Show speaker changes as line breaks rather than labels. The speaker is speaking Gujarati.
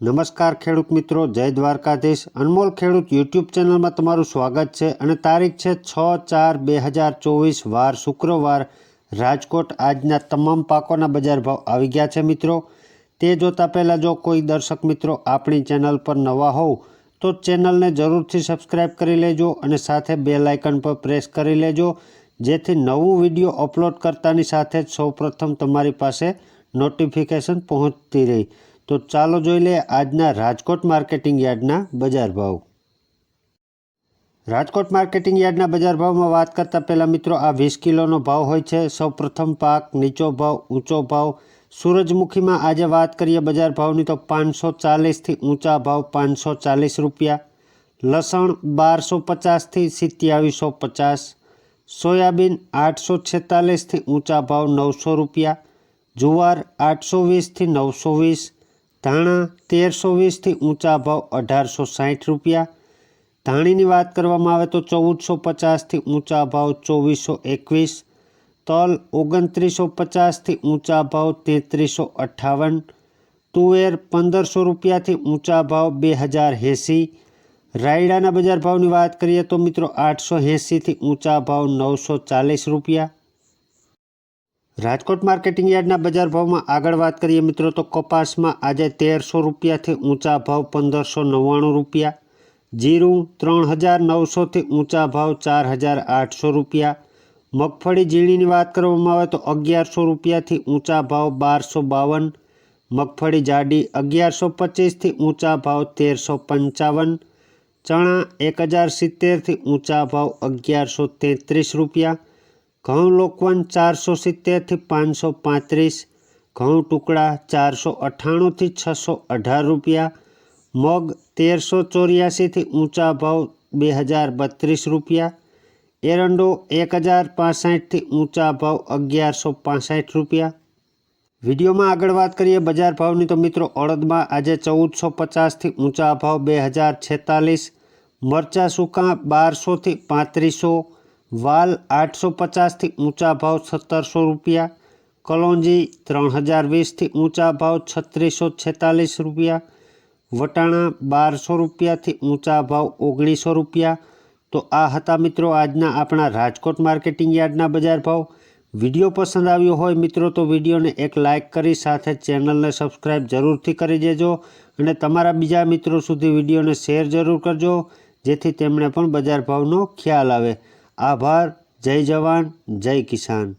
નમસ્કાર ખેડૂત મિત્રો, જય દ્વારકાધીશ. અનમોલ ખેડૂત યુટ્યુબ ચેનલમાં તમારું સ્વાગત છે અને તારીખ છે છ ચાર બે હજાર ચોવીસ, વાર શુક્રવાર. રાજકોટ આજના તમામ પાકોના બજાર ભાવ આવી ગયા છે મિત્રો. તે જોતાં પહેલાં જો કોઈ દર્શક મિત્રો આપણી ચેનલ પર નવા હોવ, તો ચેનલને જરૂરથી સબસ્ક્રાઈબ કરી લેજો અને સાથે બે લાઇકન પર પ્રેસ કરી લેજો, જેથી નવું વીડિયો અપલોડ કરતાની સાથે જ સૌપ્રથમ તમારી પાસે નોટિફિકેશન પહોંચતી રહી. તો ચાલો જોઈ લઈએ આજના રાજકોટ માર્કેટિંગ યાર્ડના બજાર ભાવ. રાજકોટ માર્કેટિંગ યાર્ડના બજાર ભાવમાં વાત કરતાં પહેલાં મિત્રો આ વીસ કિલોનો ભાવ હોય છે. સૌપ્રથમ પાક, નીચો ભાવ, ઊંચો ભાવ. સૂરજમુખીમાં આજે વાત કરીએ બજાર ભાવની તો પાંચસો ચાલીસથી ઊંચા ભાવ પાંચસો ચાલીસ રૂપિયા. લસણ બારસો પચાસથી સિત્યાવીસો પચાસ. સોયાબીન આઠસો છેતાલીસથી ઊંચા ભાવ નવસો રૂપિયા. જુવાર આઠસો વીસથી નવસો વીસ. ધાણા તેરસો વીસથી ઊંચા ભાવ અઢારસો સાઠ રૂપિયા. ધાણીની વાત કરવામાં આવે તો ચૌદસો પચાસથી ઊંચા ભાવ ચોવીસો એકવીસ. તલ ઓગણત્રીસો પચાસથી ઊંચા ભાવ તેત્રીસો અઠ્ઠાવન. તુવેર પંદરસો રૂપિયાથી ઊંચા ભાવ બે હજાર એંસી. રાયડાના બજાર ભાવની વાત કરીએ તો મિત્રો આઠસો એંસીથી ઊંચા ભાવ નવસો ચાલીસ રૂપિયા. રાજકોટ માર્કેટિંગ યાર્ડના બજાર ભાવમાં આગળ વાત કરીએ મિત્રો તો કપાસમાં આજે તેરસો રૂપિયાથી ઊંચા ભાવ પંદરસો નવ્વાણું રૂપિયા, જીરું ત્રણ હજાર નવસોથી ઊંચા ભાવ ચાર હજાર આઠસો રૂપિયા, મગફળી ઝીણીની વાત કરવામાં આવે તો અગિયારસો રૂપિયાથી ઊંચા ભાવ બારસો બાવન, મગફળી જાડી અગિયારસો પચીસથી ઊંચા ભાવ તેરસો પંચાવન, ચણા એક હજાર સિત્તેરથી ઊંચા ભાવ અગિયારસો તેત્રીસ રૂપિયા ઘઉં લોકવન ચારસો સિત્તેરથી પાંચસો પાંત્રીસ, ઘઉં ટુકડા ચારસો અઠ્ઠાણુંથી છસો અઢાર રૂપિયા, મગ તેરસો ચોર્યાસીથી ઊંચા ભાવ બે હજાર બત્રીસ રૂપિયા, એરંડો એક હજાર પાસઠથી ઊંચા ભાવ અગિયારસો પાસઠ રૂપિયા. વિડીયોમાં આગળ વાત કરીએ બજાર ભાવની તો મિત્રો અડદમાં આજે ચૌદસો પચાસથી ઊંચા ભાવ બે હજાર છેતાલીસ, મરચાં સૂકા બારસોથી પાંત્રીસો વાલ આઠસો પચાસથી ઊંચા ભાવ સત્તરસો રૂપિયા, કલોંજી ત્રણ હજાર વીસથી ઊંચા ભાવ છત્રીસો છેતાલીસ રૂપિયા, વટાણા બારસો રૂપિયાથી ઊંચા ભાવ ઓગણીસો રૂપિયા. તો આ હતા મિત્રો આજના આપણા રાજકોટ માર્કેટિંગ યાર્ડના બજાર ભાવ. વીડિયો પસંદ આવ્યો હોય મિત્રો તો વિડીયોને એક લાઇક કરી સાથે ચેનલને સબસ્ક્રાઈબ જરૂરથી કરી દેજો અને તમારા બીજા મિત્રો સુધી વિડીયોને શેર જરૂર કરજો, જેથી તેમણે પણ બજાર ભાવનો ખ્યાલ આવે. આભાર. જય જવાન જય કિસાન.